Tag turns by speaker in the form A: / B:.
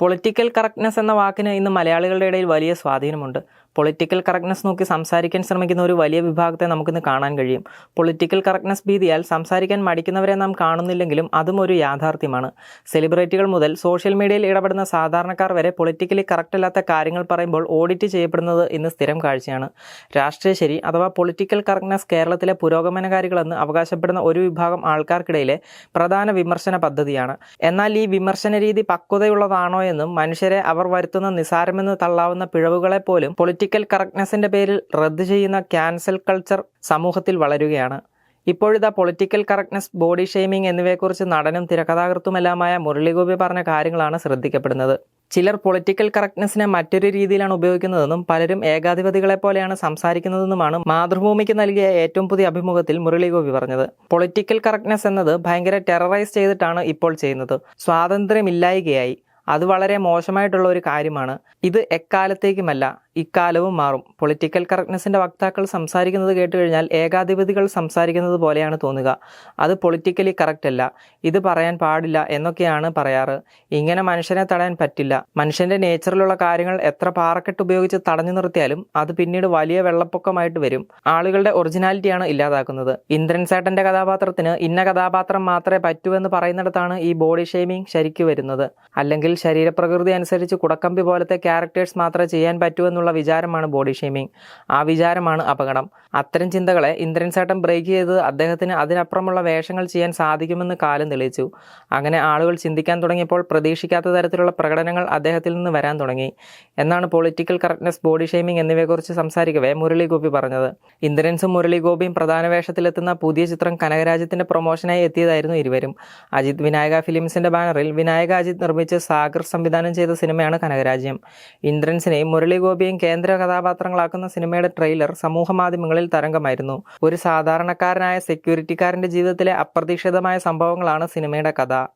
A: Political correctness എന്ന വാക്കിന് ഇന്ന് മലയാളികളുടെ ഇടയിൽ വലിയ സ്വാധീനമുണ്ട്. പൊളിറ്റിക്കൽ കറക്റ്റ്നെസ് നോക്കി സംസാരിക്കാൻ ശ്രമിക്കുന്ന ഒരു വലിയ വിഭാഗത്തെ നമുക്കിന്ന് കാണാൻ കഴിയും. പൊളിറ്റിക്കൽ കറക്റ്റ്നെസ് ഭീതിയാൽ സംസാരിക്കാൻ മടിക്കുന്നവരെ നാം കാണുന്നില്ലെങ്കിലും അതും ഒരു യാഥാർത്ഥ്യമാണ്. സെലിബ്രിറ്റികൾ മുതൽ സോഷ്യൽ മീഡിയയിൽ ഇടപെടുന്ന സാധാരണക്കാർ വരെ പൊളിറ്റിക്കലി കറക്റ്റ് അല്ലാത്ത കാര്യങ്ങൾ പറയുമ്പോൾ ഓഡിറ്റ് ചെയ്യപ്പെടുന്നത് ഇന്ന് സ്ഥിരം കാഴ്ചയാണ്. രാഷ്ട്രീയശരി അഥവാ പൊളിറ്റിക്കൽ കറക്റ്റ്നെസ് കേരളത്തിലെ പുരോഗമനകാരികളെന്ന് അവകാശപ്പെടുന്ന ഒരു വിഭാഗം ആൾക്കാർക്കിടയിലെ പ്രധാന വിമർശന പദ്ധതിയാണ്. എന്നാൽ ഈ വിമർശന രീതി പക്വതയുള്ളതാണോ എന്നും മനുഷ്യരെ അവർ വരുത്തുന്ന നിസാരമെന്ന് തള്ളാവുന്ന പിഴവുകളെ പോലും പൊളിറ്റിക്കൽ കറക്റ്റ്നെസിന്റെ പേരിൽ റദ്ദ് ചെയ്യുന്ന ക്യാൻസൽ കൾച്ചർ സമൂഹത്തിൽ വളരുകയാണ്. ഇപ്പോഴിതാ പൊളിറ്റിക്കൽ കറക്റ്റ്നെസ് ബോഡി ഷെയ്മിംഗ് എന്നിവയെക്കുറിച്ച് നടനും തിരക്കഥാകൃത്തുമെല്ലാമായ മുരളിഗോപി പറഞ്ഞ കാര്യങ്ങളാണ് ശ്രദ്ധിക്കപ്പെടുന്നത്. ചിലർ പൊളിറ്റിക്കൽ കറക്റ്റ്നെസ്സിനെ മറ്റൊരു രീതിയിലാണ് ഉപയോഗിക്കുന്നതെന്നും പലരും ഏകാധിപതികളെ പോലെയാണ് സംസാരിക്കുന്നതെന്നുമാണ് മാതൃഭൂമിക്ക് നൽകിയ ഏറ്റവും പുതിയ അഭിമുഖത്തിൽ മുരളിഗോപി പറഞ്ഞത്. പൊളിറ്റിക്കൽ കറക്റ്റ്നെസ് എന്നത് ഭയങ്കര ടെററൈസ് ചെയ്തിട്ടാണ് ഇപ്പോൾ ചെയ്യുന്നത്. സ്വാതന്ത്ര്യമില്ലായികയായി. അത് വളരെ മോശമായിട്ടുള്ള ഒരു കാര്യമാണ്. ഇത് എക്കാലത്തേക്കുമല്ല ഇക്കാലവും മാറും. പൊളിറ്റിക്കൽ കറക്റ്റ്നെസ്സിന്റെ വക്താക്കൾ സംസാരിക്കുന്നത് കേട്ട് കഴിഞ്ഞാൽ ഏകാധിപതികൾ സംസാരിക്കുന്നത് പോലെയാണ് തോന്നുക. അത് പൊളിറ്റിക്കലി കറക്റ്റ് അല്ല. ഇത് പറയാൻ പാടില്ല എന്നൊക്കെയാണ് പറയാറ്. ഇങ്ങനെ മനുഷ്യനെ തടയാൻ പറ്റില്ല. മനുഷ്യന്റെ നേച്ചറിലുള്ള കാര്യങ്ങൾ എത്ര പാറക്കെട്ട് ഉപയോഗിച്ച് തടഞ്ഞു നിർത്തിയാലും അത് പിന്നീട് വലിയ വെള്ളപ്പൊക്കമായിട്ട് വരും. ആളുകളുടെ ഒറിജിനാലിറ്റിയാണ് ഇല്ലാതാക്കുന്നത്. ഇന്ദ്രൻ സേട്ടന്റെ കഥാപാത്രത്തിന് ഇന്ന കഥാപാത്രം മാത്രമേ പറ്റൂ എന്ന് പറയുന്നിടത്താണ് ഈ ബോഡി ഷെയ്മിങ് ശരിക്കു വരുന്നത്. അല്ലെങ്കിൽ ശരീരപ്രകൃതി അനുസരിച്ച് കുടക്കമ്പി പോലത്തെ ക്യാരക്ടേഴ്സ് മാത്രമേ ചെയ്യാൻ പറ്റൂ എന്നുള്ള വിചാരമാണ് ബോഡി ഷെയ്മിങ്. ആ വിചാരമാണ് അപകടം. അത്തരം ചിന്തകളെ ഇന്ദ്രൻ സേട്ടൻ ബ്രേക്ക് ചെയ്ത് അദ്ദേഹത്തിന് അതിനപ്പുറമുള്ള വേഷങ്ങൾ ചെയ്യാൻ സാധിക്കുമെന്ന് കാലം തെളിയിച്ചു. അങ്ങനെ ആളുകൾ ചിന്തിക്കാൻ തുടങ്ങിയപ്പോൾ പ്രതീക്ഷിക്കാത്ത തരത്തിലുള്ള പ്രകടനങ്ങൾ അദ്ദേഹത്തിൽ നിന്ന് വരാൻ തുടങ്ങി. എന്നാണ് പൊളിറ്റിക്കൽ കറക്റ്റ്നെസ് ബോഡി ഷെയ്മിംഗ് എന്നിവയെക്കുറിച്ച് സംസാരിക്കവേ മുരളി ഗോപി പറഞ്ഞത്. ഇന്ദ്രൻസും മുരളി ഗോപിയും പ്രധാന വേഷത്തിലെത്തുന്ന പുതിയ ചിത്രം കനകരാജ്യത്തിന്റെ പ്രൊമോഷനായി എത്തിയതായിരുന്നു ഇരുവരും. അജിത് വിനായക ഫിലിംസിന്റെ ബാനറിൽ വിനായക അജിത് നിർമ്മിച്ച് സാഗർ സംവിധാനം ചെയ്ത സിനിമയാണ് കനകരാജ്യം. ഇന്ദ്രൻസിനെയും മുരളിഗോപിയും കേന്ദ്ര കഥാപാത്രങ്ങളാക്കുന്ന സിനിമയുടെ ട്രെയിലർ സമൂഹ മാധ്യമങ്ങളിൽ തരംഗമായിരുന്നു. ഒരു സാധാരണക്കാരനായ സെക്യൂരിറ്റിക്കാരന്റെ ജീവിതത്തിലെ അപ്രതീക്ഷിതമായ സംഭവങ്ങളാണ് സിനിമയുടെ കഥ.